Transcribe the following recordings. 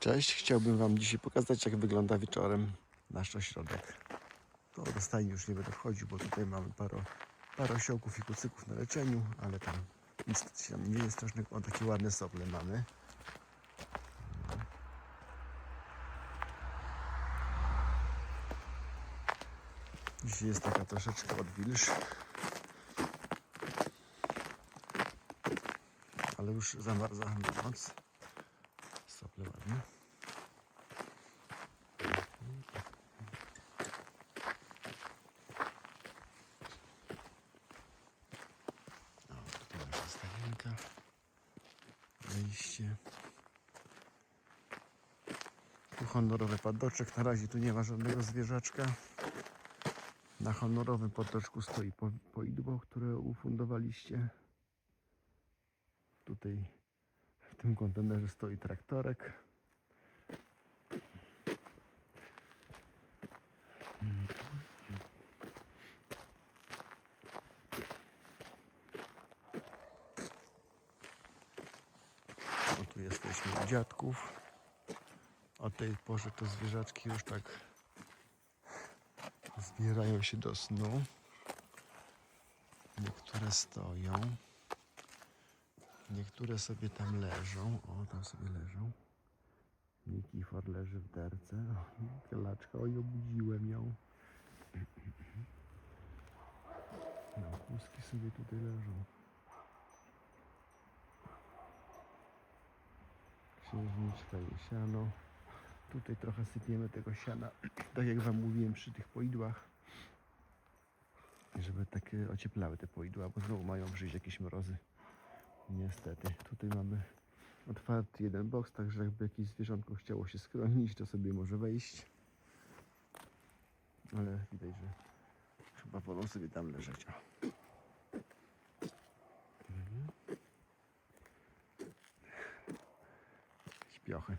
Cześć, chciałbym Wam dzisiaj pokazać, jak wygląda wieczorem nasz ośrodek. To do stajni już nie będę wchodził, bo tutaj mamy paro, parę osiołków i kucyków na leczeniu, ale tam nic się nie jest strasznego. O, takie ładne sople mamy. Dzisiaj jest taka troszeczkę odwilż. Ale już zamarza na noc. Sople ładne. O, tutaj. Wejście. Tu honorowy padoczek. Na razie tu nie ma żadnego zwierzaczka. Na honorowym padoczku stoi po- poidło, które ufundowaliście. Tutaj tym kontenerze stoi traktorek. O, tu jesteśmy u dziadków. O tej porze to zwierzaczki już tak zbierają się do snu. Niektóre stoją. Niektóre sobie tam leżą. O, tam sobie leżą. Nikifor leży w derce. O, Kielaczka, oj, obudziłem ją. No, kłuski sobie tutaj leżą. Księżniczka i siano. Tutaj trochę sypiemy tego siana, tak jak Wam mówiłem przy tych poidłach. Żeby takie ocieplały te poidła, bo znowu mają przyjść jakieś mrozy. Niestety. Tutaj mamy otwarty jeden boks, także jakby jakieś zwierzątko chciało się schronić, to sobie może wejść. Ale widać, że chyba wolą sobie tam leżeć. Mhm. Śpiochy.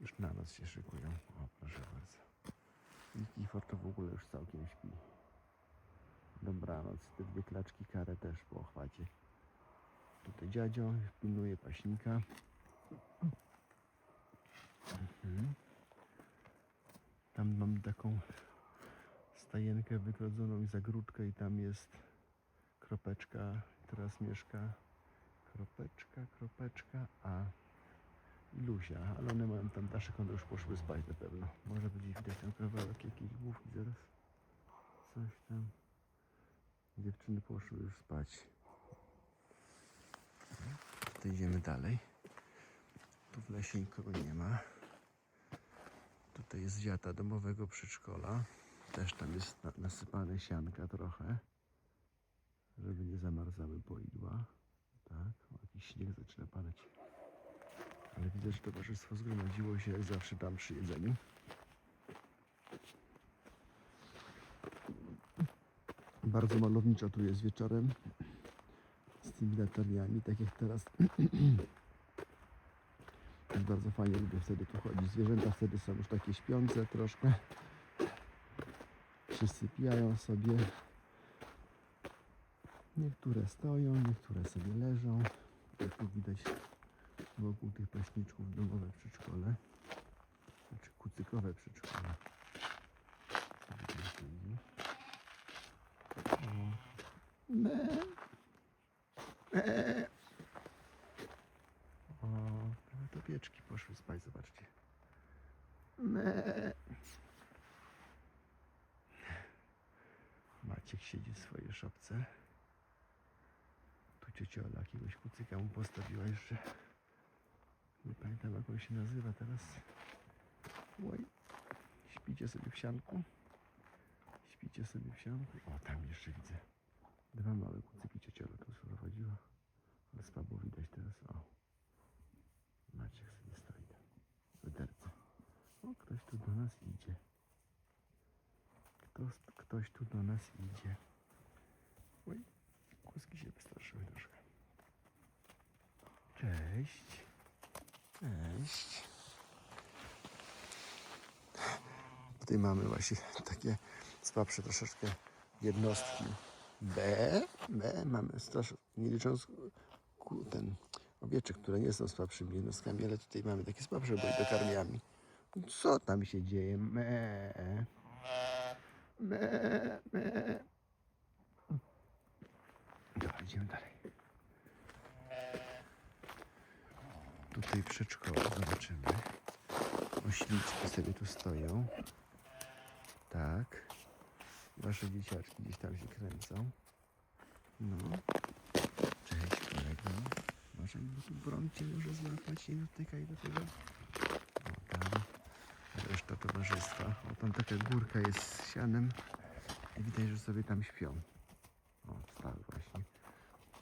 Już na noc się szykują. O, proszę bardzo. I Kifor to w ogóle już całkiem śpi. Dobranoc. Te dwie klaczki karę też po ochwacie. Tutaj dziadzio pilnuje paśnika. Mhm. Tam mam taką stajenkę wygrodzoną i zagródkę i tam jest kropeczka. Teraz mieszka kropeczka, kropeczka, a i Lusia, ale one mają tam daszek, one już poszły spać na pewno. Może będzie widać tam kawałek jakiejś główki zaraz. Coś tam. Dziewczyny poszły już spać. To idziemy dalej. Tu w lesie nikogo nie ma. Tutaj jest wiata domowego przedszkola. Też tam jest na, nasypane sianka trochę, żeby nie zamarzały poidła. Tak, o, jakiś śnieg zaczyna padać. Ale widzę, że towarzystwo zgromadziło się jak zawsze tam przy jedzeniu. Bardzo malowniczo tu jest wieczorem latariami, tak jak teraz. Jest bardzo fajnie, lubię wtedy tu chodzić. Zwierzęta wtedy są już takie śpiące troszkę. Przysypiają sobie. Niektóre stoją, niektóre sobie leżą. Jak tu widać wokół tych paśniczków domowe przedszkole. Znaczy kucykowe przedszkole. O. Me. O, nawet opieczki poszły spać, zobaczcie. Me. Maciek siedzi w swojej szopce. Tu ciociola jakiegoś kucyka mu postawiła jeszcze. Nie pamiętam jak on się nazywa teraz. Oj. Śpicie sobie w sianku. Śpicie sobie w sianku. O, tam jeszcze widzę. Dwa małe kucyki ciociola tu sprowadziła. Ale słabo widać teraz. O. Maciek sobie stoi tam. W derce. O, ktoś tu do nas idzie. Kto, ktoś tu do nas idzie. Oj. Kuski się wystraszyły troszkę. Cześć. Cześć. Tutaj mamy właśnie takie słabsze troszeczkę jednostki B. B mamy strasznie, nie licząc ten owieczek, które nie są słabszymi jednostkami, ale tutaj mamy takie słabsze, bo i dokarmiami. Co tam się dzieje? Me. Me, me. Dobra, idziemy dalej. Tutaj przedszkole zobaczymy. Ośliczki sobie tu stoją. Tak. Wasze dzieciaczki gdzieś tam się kręcą. No. Cześć kolego. Może bo tu broń cię może złapać i dotykaj do tego. O tam. Reszta towarzystwa. O tam taka górka jest z sianem. I widać, że sobie tam śpią. O, tak właśnie.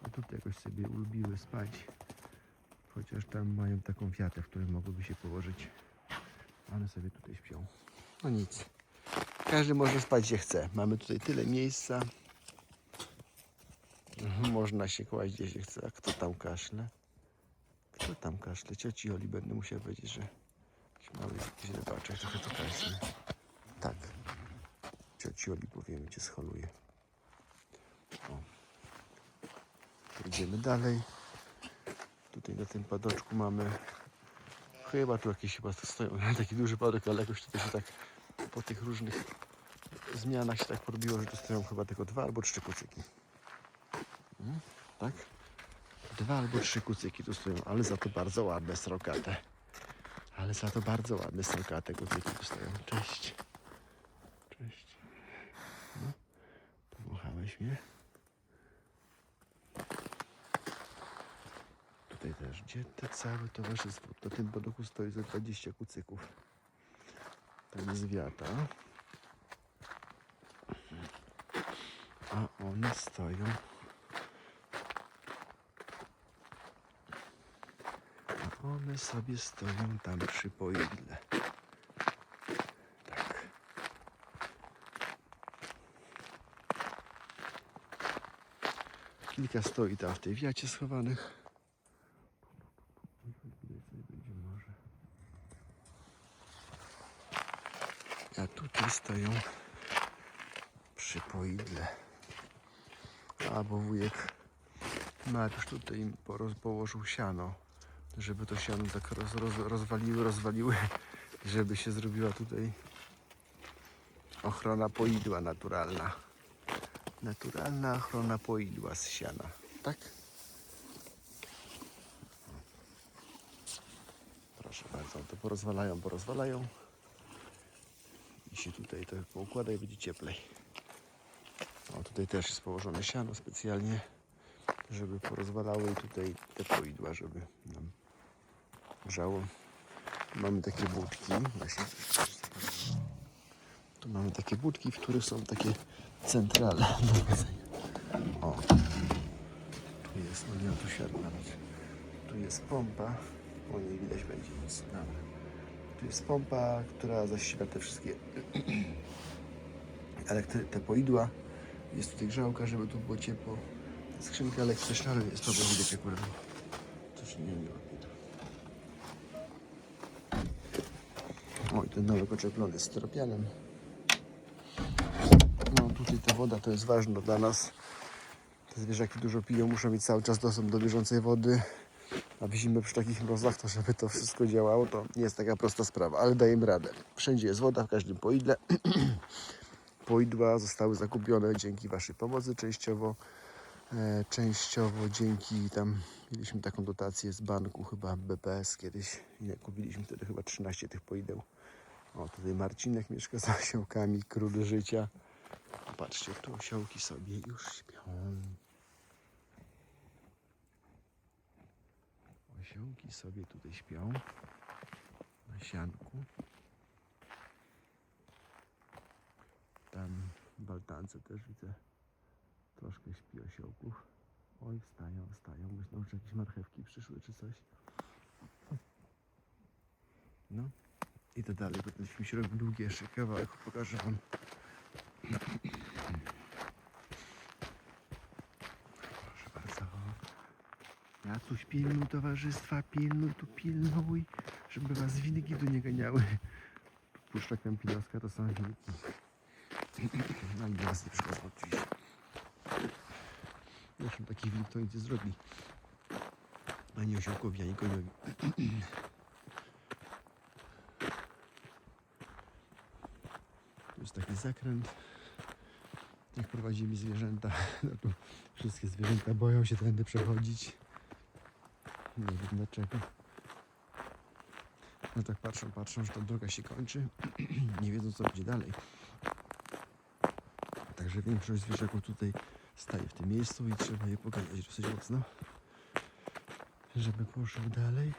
A tutaj jakoś sobie ulubiły spać. Chociaż tam mają taką wiatę, w której mogłyby się położyć. One sobie tutaj śpią. No nic. Każdy może spać gdzie chce. Mamy tutaj tyle miejsca. Mhm, Można się kłaść gdzie się chce. A kto tam kaszle? Kto tam kaszle? Cioci Oli będę musiał powiedzieć, że jakiś mały źle baczek trochę to kaszle. Tak. Cioci Oli powiemy, cię scholuje. O. Idziemy dalej. Tutaj na tym padoczku mamy chyba tu jakieś chyba stoją taki duży padok, ale jakoś tutaj się tak po tych różnych zmianach się tak porobiło, że tu stoją chyba tylko dwa albo trzy kucyki. Mm, Tak? Dwa albo trzy kucyki tu stoją, ale za to bardzo ładne srokate. Ale za to bardzo ładne srokate kucyki tu stoją. Cześć. Cześć. No, powąchałeś mnie. Tutaj też, gdzie te całe towarzystwo? Na tym podoku stoi za 20 kucyków. Tam jest wiata. A one stoją. A one sobie stoją tam przy pojedle. Tak. Kilka stoi tam w tej wiacie schowanych. Widać sobie będzie może. A tutaj stoją przy poidle. A bo wujek Mariusz tutaj im poroz, położył siano, żeby to siano tak roz, roz, rozwaliły, rozwaliły, żeby się zrobiła tutaj ochrona poidła naturalna. Naturalna ochrona poidła z siana. Tak? Proszę bardzo, to porozwalają, porozwalają. Tutaj to poukłada i będzie cieplej. O, tutaj też jest położone siano specjalnie, żeby porozwalały tutaj te poidła, żeby nam grzało. Mamy takie budki, właśnie. Tu mamy takie budki, w których są takie centrale. O, tu jest, no nie tu siadł nawet. Tu jest pompa, o nie widać będzie nic. Dobra. Tu jest pompa, która zasila te wszystkie elektry, te poidła. Jest tutaj grzałka, żeby tu było ciepło. Skrzynka elektryczna, ale jest to widać akurat. Coś nie wiem. Oj, ten nowy oczeplony z styropianem. No tutaj ta woda to jest ważne dla nas. Te zwierzaki dużo piją, muszą mieć cały czas dostęp do bieżącej wody. A w zimę przy takich mrozach, to żeby to wszystko działało, to nie jest taka prosta sprawa, ale dajemy radę. Wszędzie jest woda, w każdym poidle. Poidła zostały zakupione dzięki Waszej pomocy częściowo. E, częściowo dzięki tam mieliśmy taką dotację z banku, chyba BPS kiedyś. I kupiliśmy wtedy chyba 13 tych poideł. O, tutaj Marcinek mieszka z osiołkami, król życia. Patrzcie, tu osiołki sobie już śpią. Osiołki sobie tutaj śpią na sianku. Tam w Baltance też widzę troszkę śpi osiołków. Oj, wstają, wstają. Myślą, że jakieś marchewki przyszły czy coś. No i to dalej, bo ten film się robi długi jeszcze kawałek. Pokażę wam. Proszę bardzo. Ja tu pilnuj towarzystwa, pilnuj, tu pilnuj, żeby was wilki tu nie ganiały. Puszcza Kępinowska to są wilki. Ale do nas nie przychodzą oczywiście. Zresztą taki wilk to nic nie zrobi. Ani osiołkowi, ani koniowi. Tu jest taki zakręt. Jak prowadzimy zwierzęta, no to wszystkie zwierzęta boją się tędy przechodzić. Nie wiem dlaczego. No tak patrzą, patrzą, że ta droga się kończy. Nie wiedzą co będzie dalej. Także większość zwierzaków tutaj staje w tym miejscu i trzeba je poganiać dosyć mocno, żeby poszły dalej.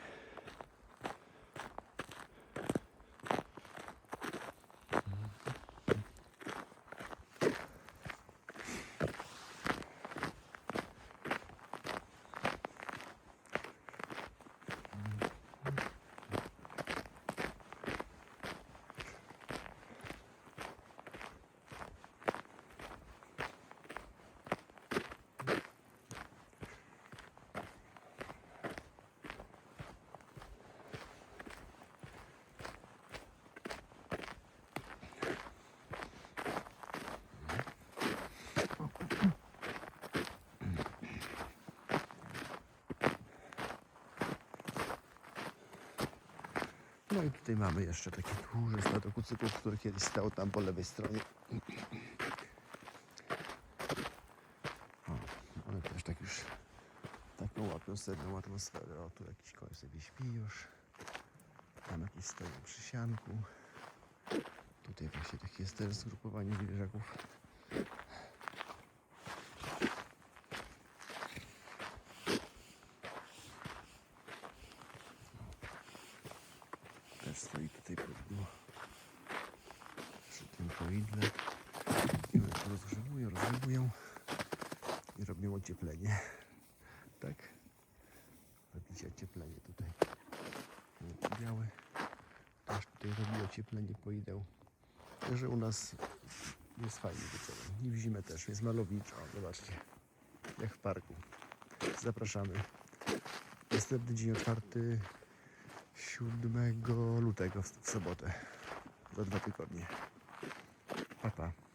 No i tutaj mamy jeszcze takie duże stado kucyków, które kiedyś stało tam po lewej stronie. O, one też tak już taką łapią sedną atmosferę. O, tu jakiś koń sobie śpi już. Tam jakieś stoją przy sianku. Tutaj właśnie takie jest też zgrupowanie zwierzaków. Też stoi tutaj pewno przy tym koidle. I one to rozgrzewują i robią ocieplenie. Tak? Robicie ocieplenie tutaj. Biały też tutaj robi ocieplenie koideł. Także u nas jest fajnie wieczorem. I w zimę też jest malowniczo. Zobaczcie, jak w parku. Zapraszamy. Następny dzień otwarty 7 lutego w sobotę. Za dwa tygodnie. Pa, pa.